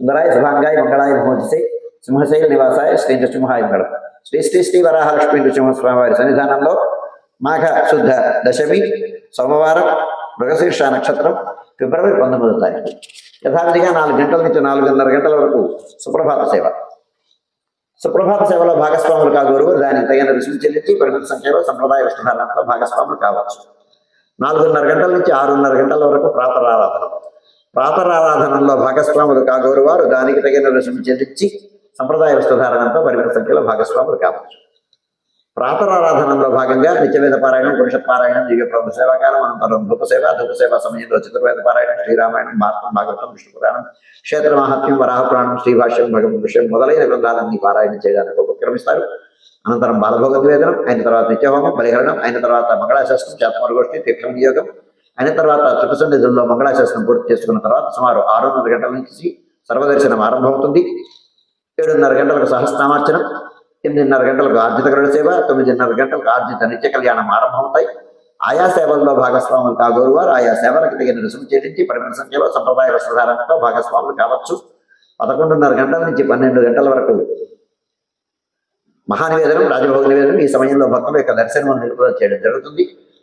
సుందరాయ శుభాంగాయ మంగళాయ భోజసే సింహశైల నివాసాయ శ్రీ నృసింహాయ మంగళం. శ్రీ శ్రీ శ్రీ వరాహలక్ష్మీ నృసింహస్వామి వారి సన్నిధానంలో మాఘ శుద్ధ దశమి సోమవారం మృగశీర్ష నక్షత్రం ఫిబ్రవరి పంతొమ్మిదో తారీఖు. యథావిధిగా నాలుగు గంటల నుంచి నాలుగున్నర గంటల వరకు సుప్రభాత సేవ. సుప్రభాత సేవలో భాగస్వాములు కాగోరు దానికి తగిన రుసుము చెల్లించి పరిమిత సంఖ్యలో సంప్రదాయ వస్త్రధారణలో భాగస్వాములు కావచ్చు. నాలుగున్నర గంటల నుంచి ఆరున్నర గంటల వరకు ప్రాతరారాధన. ప్రాతరారాధనలో భాగస్వాములు కాగోరు వారు దానికి తగిన రుసుము చెల్లించి సంప్రదాయ వస్త్రధారణంతో పరిమిత సంఖ్యలో భాగస్వాములు కావచ్చు. ప్రాతరారాధనలో భాగంగా నిత్యవేద పారాయణం పురుష పారాయణం దివ్య ప్రభు సేవాకాలం అనంతరం ధూప సేవ ధూప సేవ సమయంలో చతుర్వేద పారాయణం శ్రీరామాయణం భారతం భాగవతం విష్ణు పురాణం క్షేత్ర మహాత్మ్యం వరాహ పురాణం శ్రీభాష్యం భగవన్ విషయం మొదలైన గ్రంథాలన్నీ పారాయణం చేయడానికి ఉపక్రమిస్తారు. అనంతరం బాలభోగ నివేదనం అయిన తర్వాత నిత్యహోమం బలిహరణం అయిన తర్వాత మంగళాశాస్త్రం చేతమరుగోష్ఠి తీర్థం వినియోగం అయిన తర్వాత చుట్టుసండిధుల్లో మంగళాశాసనం పూర్తి చేసుకున్న తర్వాత సుమారు ఆరున్నర గంటల నుంచి సర్వదర్శనం ఆరంభమవుతుంది. ఏడున్నర గంటలకు సహస్నామార్చనం ఎనిమిదిన్నర గంటలకు ఆర్జిత గరుడ సేవ తొమ్మిదిన్నర గంటలకు ఆర్జిత నిత్య కళ్యాణం ఆరంభమవుతాయి. ఆయా సేవల్లో భాగస్వాములు కాగోరు వారు ఆయా సేవలకు తగిన రుసుము చెల్లించి పరిమిత సంఖ్యలో సంప్రదాయ వస్త్రధారణతో భాగస్వాములు కావచ్చు. పదకొండున్నర గంటల నుంచి పన్నెండు గంటల వరకు మహానివేదనం రాజభోగ నివేదనం ఈ సమయంలో భక్తుల యొక్క దర్శనం నిలుపుదల చేయడం జరుగుతుంది.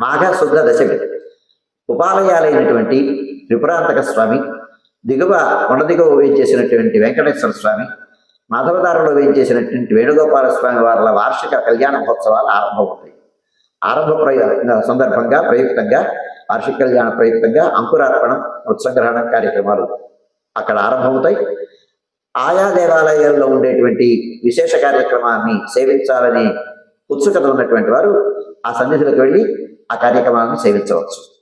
మాఘ శుద్ధ దశమి ఉపాలయాలైనటువంటి త్రిపురాంతక స్వామి దిగువ కొండ దిగువ వేయించేసినటువంటి వెంకటేశ్వర స్వామి మాధవదారులో వేయించేసినటువంటి వేణుగోపాల స్వామి వారి వార్షిక కళ్యాణ మహోత్సవాలు ఆరంభమవుతాయి. ఆరంభ ప్రయ సందర్భంగా ప్రయుక్తంగా వార్షిక కళ్యాణ ప్రయుక్తంగా అంకురార్పణం ఉత్సంగ్రహణ కార్యక్రమాలు అక్కడ ఆరంభమవుతాయి. ఆయా దేవాలయాల్లో ఉండేటువంటి విశేష కార్యక్రమాన్ని సేవించాలని ఉత్సుకత ఉన్నటువంటి వారు ఆ సన్నిధిలోకి వెళ్ళి ఆ కార్యక్రమాలను సేవించవచ్చు.